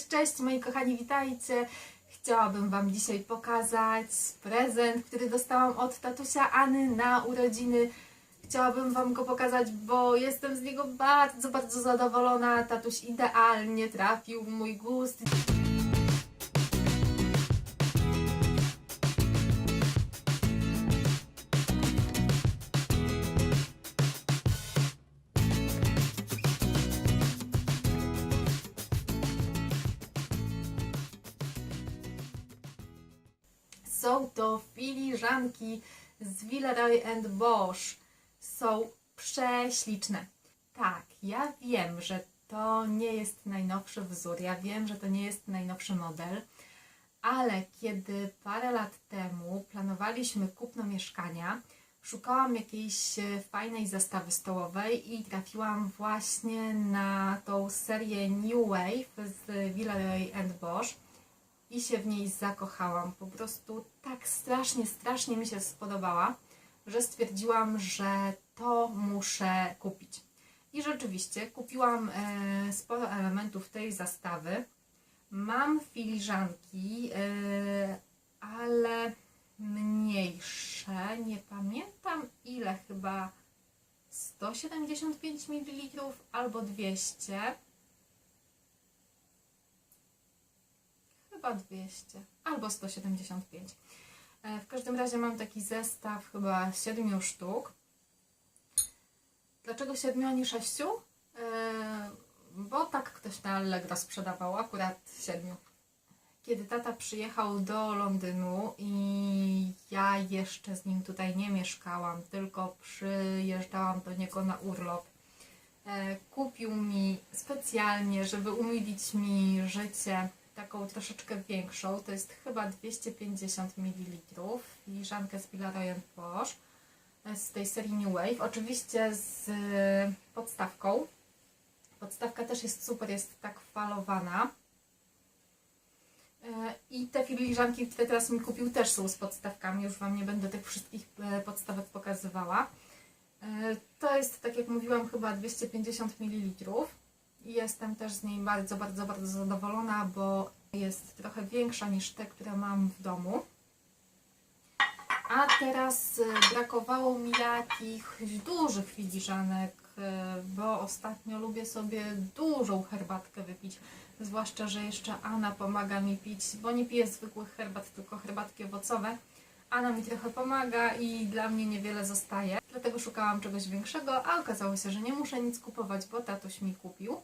Cześć, cześć moi kochani, witajcie. Chciałabym Wam dzisiaj pokazać prezent, który dostałam od tatusia Anny na urodziny. Chciałabym Wam go pokazać, bo jestem z niego bardzo, bardzo zadowolona. Tatuś idealnie trafił w mój gust. Są to filiżanki z Villeroy Bosch. Są prześliczne. Tak, ja wiem, że to nie jest najnowszy wzór, ja wiem, że to nie jest najnowszy model, ale kiedy parę lat temu planowaliśmy kupno mieszkania, szukałam jakiejś fajnej zastawy stołowej i trafiłam właśnie na tą serię New Wave z Villeroy Bosch i się w niej zakochałam. Po prostu tak strasznie, strasznie mi się spodobała, że stwierdziłam, że to muszę kupić. I rzeczywiście kupiłam e, sporo elementów tej zastawy. Mam filiżanki, e, ale mniejsze. Nie pamiętam ile, chyba 175 ml albo 200. chyba 200 albo 175. E, W każdym razie mam taki zestaw chyba 7 sztuk. Dlaczego 7, a nie 6? Bo tak ktoś na Allegro sprzedawał, akurat 7. Kiedy tata przyjechał do Londynu i ja jeszcze z nim tutaj nie mieszkałam, tylko przyjeżdżałam do niego na urlop, e, kupił mi specjalnie, żeby umilić mi życie, taką troszeczkę większą, to jest chyba 250 ml, filiżankę z Villeroy Bosch e, z tej serii New Wave, oczywiście z e, podstawką. Podstawka też jest super, jest tak falowana. E, I te filiżanki, które teraz mi kupił, też są z podstawkami. Już Wam nie będę tych wszystkich e, podstawek pokazywała. To jest, tak jak mówiłam, chyba 250 ml. Jestem też z niej bardzo, bardzo, bardzo zadowolona, bo jest trochę większa niż te, które mam w domu. A teraz e, brakowało mi jakichś dużych filiżanek, e, bo ostatnio lubię sobie dużą herbatkę wypić. Zwłaszcza, że jeszcze Anna pomaga mi pić, bo nie piję zwykłych herbat, tylko herbatki owocowe. Anna mi trochę pomaga i dla mnie niewiele zostaje. Dlatego szukałam czegoś większego, a okazało się, że nie muszę nic kupować, bo tatuś mi kupił.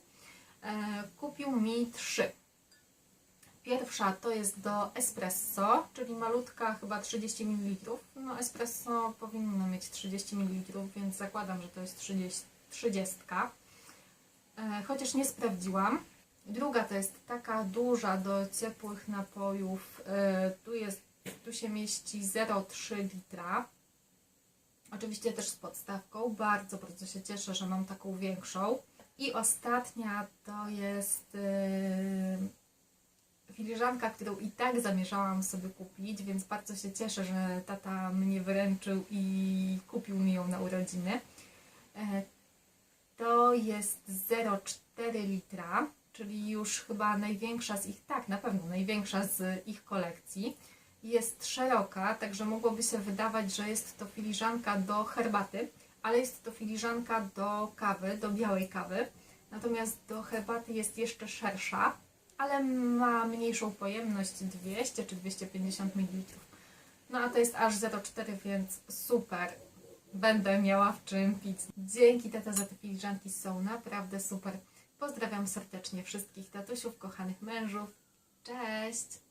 E, kupił mi trzy. Pierwsza to jest do espresso, czyli malutka, chyba 30 ml. No espresso powinno mieć 30 ml, więc zakładam, że to jest 30. 30. E, Chociaż nie sprawdziłam. Druga to jest taka duża do ciepłych napojów. E, Tu, jest, tu się mieści 0,3 litra. Oczywiście też z podstawką. Bardzo, bardzo się cieszę, że mam taką większą. I ostatnia to jest yy, filiżanka, którą i tak zamierzałam sobie kupić, więc bardzo się cieszę, że tata mnie wyręczył i kupił mi ją na urodziny. E, To jest 0,4 litra, czyli już chyba największa z ich, tak, na pewno największa z ich kolekcji. Jest szeroka, także mogłoby się wydawać, że jest to filiżanka do herbaty, ale jest to filiżanka do kawy, do białej kawy. Natomiast do herbaty jest jeszcze szersza, ale ma mniejszą pojemność 200 czy 250 ml. No a to jest aż 0,4, więc super. Będę miała w czym pić. Dzięki tata za te filiżanki są naprawdę super. Pozdrawiam serdecznie wszystkich tatusiów, kochanych mężów. Cześć!